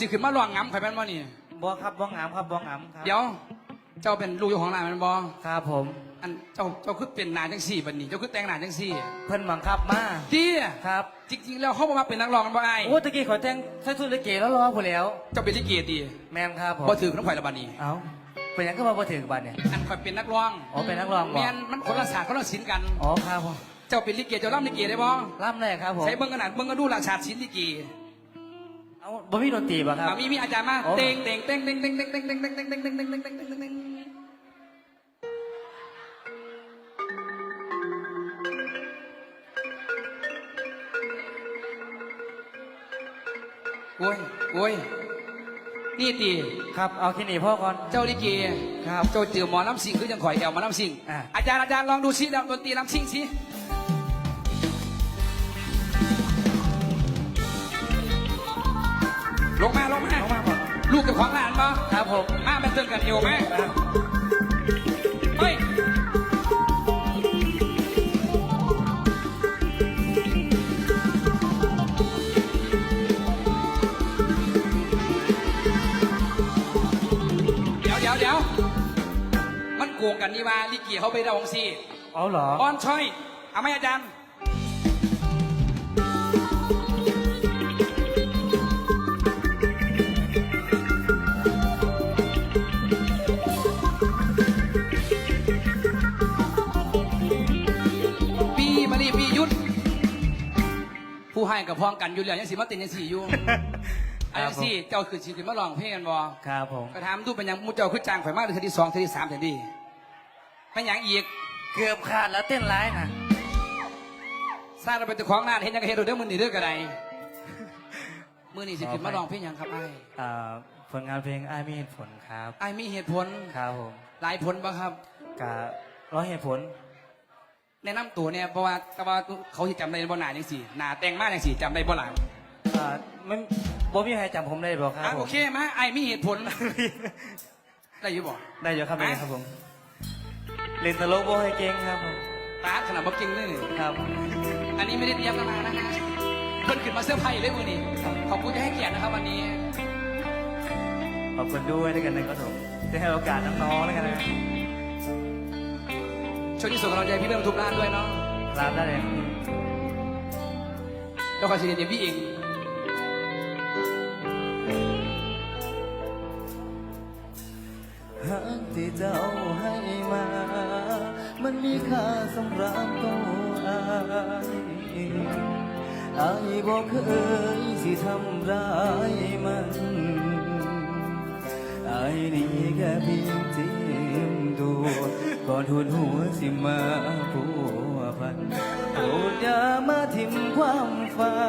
สิขึ้นมาลองงำข่อยแม่นบ่นี่ บ่ครับบ่งามครับบ่งามครับเดี๋ยว เจ้าเป็นลูกเจ้าของร้านแม่นบ่ครับผม อันเจ้าเจ้าคือเป็นหนาจังสี่บัดนี้เจ้าคือแต่งหนาจังสี่เพิ่นบังคับมาที่ครับจริง ๆ แล้วเขาบอกว่าเป็นนักร้องกันบ่ไอ้ายโอ้ตะกี้ขอแต่งใส่ชุดลิเกแล้วรอผู้แล้ว เจ้าเป็นลิเกดีแม่นครับผมบ่ถือน้ำข่อยละบัดนี้ เอ้าเป็นหยังก็มาบ่ถึงบัดเนี่ย อันข่อยเป็นนักร้องอ๋อเป็นนักร้องบ่ แม่นมันคนละศาสตร์คนละศิลป์กัน อ๋อครับผมเจ้าเป็นลิเกเจ้าล่ำลิเกได้บ่ล่ำแรกครับผมใช้เบิ่งขนาดเบิ่งก็ดูราชาศิลป์ลิเก เอาบ่มีดนตรีบ่ครับอะมีมีอาจารย์มาอ๋อเต็งเต็งเต็งเต็งเต็งเต็งเต็งเต็งเต็งเต็งเต็งเต็งเต็งเต็งเต็งเต็งเต็งเต็งโอ้ยโอ้ยนี่ตีครับ เอาแค่นี้พ่อก่อน เจ้าลิเกครับ เจ้าเจอหมอลำสิงคือจังข่อยแอวหมอลำสิงอะอาจารย์อาจารย์ลองดูซิดนตรีลำสิงสิ ลงมาลงมาเอามาก่อนลูกกับของหลานปะครับผมมาเป็นเตือนกันเอวไหมเฮ้ยเดี๋ยวเดี๋ยวเดี๋ยวมันโกงกันนี่ว่าลิเกียเขาไปดองสิเอาเหรอ ออนช่อยเอาไหมอาจารย์ ผู้ให้กับพ้องกันอยู่แล้วยังสิมาตินยังสี่อยู่ อันยังสี่เจ้าคือสิขึ้นมาลองเพลงกันบ่ครับผมก็ถามดูเป็นหยังมูเจ้าคือจ้างข่อยมากเลยทีที่สองทีที่สามทีที่เป็นหยังอีกเกือบขาดแล้วเต้นร้ายนะสร้างเราเป็นเจ้าของงานเห็นยังก็เห็นเราเด้อมือนี่เด้อกระไดมือนี่สิขึ้นมาลองเพลงหยังครับไอ้อ่าผลงานเพลงอ้ายมีเหตุผลครับไอ้มีเหตุผลครับผมหลายผลบ่ครับกะร้อยเหตุผล แนะนำตัวเนี่ยเพราะว่าแต่ว่าเขาสิจำได้บ่หนาจังสี่หนาแต่งมากจังสี่จำได้บ่หลังอ่าไม่บ่มีใครจำผมได้บอกครับอะผโอมเคมาไอ้มีเหตุผล ได้อยู่บ่ได้เยอะครับไหมได้ครับผมเล่นตลกบ่ให้เก่งครับผมตาขนาดบ่เก่งเลยนี่ครับอันนี้ไม่ได้เตรียมกันมานะฮะเพิ่นขึ้นมาเสื้อร์ไผ่เลยมือนี้ขอบคุณที่ให้เกียรตินะครับวันนี้ขอบคุณด้วยด้วยกันนะครับผมที่ให้โอกาสน้องๆแล้วกันนะ ช่วยที่ส่งกำลังใจพี่เรื่องทุกร้านด้วยเนาะรับได้เลยแล้วขอเสียงเดียวพี่เองหักที่เจ้าให้มา มันมีค่าสำหรับตัวอายอายบอกเคยสิทำร้ายมันอายนี่แค่เพียงจิ้มตัว ก่อนหุนหัวสิมาผัวพันโปรดอย่ามาทิมความฝัน